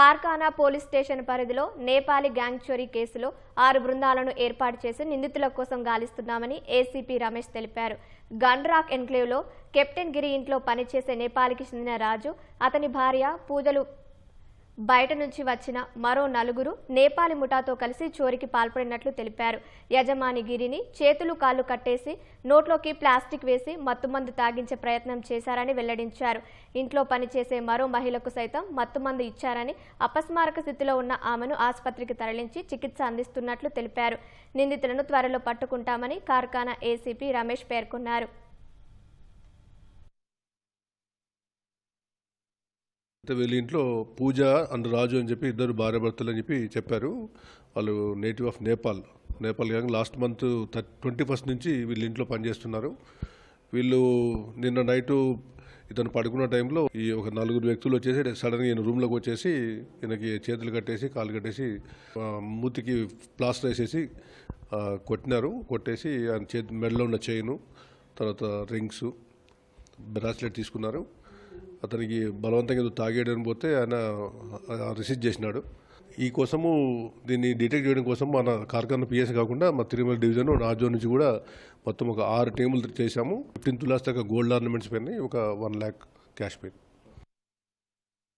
కార్ఖానా police station పరిధిలో Nepali gang చోరీ కేసులో ఆరు బృందాలను ఏర్పాటు చేసి నిందితుల కోసం గాలిస్తున్నామని ఏసీపీ రమేష్ తెలిపారు. గండ్రాక్ ఎన్క్లేవ్లో కెప్టెన్ గిరి ఇంట్లో పనిచేసే నేపాల్కి చెందిన రాజు అతని భార్య పూజలు బయట నుంచి వచ్చిన మరో నలుగురు నేపాలి ముఠాతో కలిసి చోరికి పాల్పడినట్లు తెలిపారు. యజమాని గిరిని చేతులు కాళ్ళు కట్టేసి నోట్లోకి ప్లాస్టిక్ వేసి మత్తుమందు తాగించే ప్రయత్నం చేశారని వెల్లడించారు. ఇంట్లో పనిచేసే మరో మహిళకు సైతం మత్తుమందు ఇచ్చారని అపస్మారక స్థితిలో ఉన్న ఆమెను ఆసుపత్రికి తరలించి చికిత్స అందిస్తున్నట్లు తెలిపారు. నిందితులను త్వరలో పట్టుకుంటామని కార్ఖానా ఏసీపీ రమేష్ పేర్కొన్నారు. అయితే వీళ్ళ ఇంట్లో పూజ అండ్ రాజు అని చెప్పి ఇద్దరు భార్యాభర్తలు అని చెప్పి చెప్పారు. వాళ్ళు నేటివ్ ఆఫ్ నేపాల్. నేపాల్ కానీ లాస్ట్ మంత్ ట్వంటీ ఫస్ట్ నుంచి వీళ్ళ ఇంట్లో పనిచేస్తున్నారు. వీళ్ళు నిన్న నైటు ఇతను పడుకున్న టైంలో ఈ ఒక నలుగురు వ్యక్తులు వచ్చేసి సడన్గా ఈయన రూమ్లోకి వచ్చేసి ఈయనకి చేతులు కట్టేసి కాలు కట్టేసి మూతికి ప్లాస్టర్ వేసేసి కొట్టినారు. కొట్టేసి ఆయన చేతి మెడలో ఉన్న చైను తర్వాత రింగ్స్ బ్రాస్లెట్ తీసుకున్నారు. అతనికి బలవంతంగా ఏదో తాగేయడానికి పోతే ఆయన రిసీవ్ చేసినాడు. ఈ కోసము దీన్ని డిటెక్ట్ చేయడం కోసం మన కార్ఖానా పిఎస్ కాకుండా మా తిరుమల డివిజన్ రాజో నుంచి కూడా మొత్తం ఒక ఆరు టీములు చేశాము. ఫిఫ్టీన్ తులాస్ దాకా గోల్డ్ ఆర్నమెంట్స్ పైన ఒక వన్ ల్యాక్ క్యాష్ పెయిన్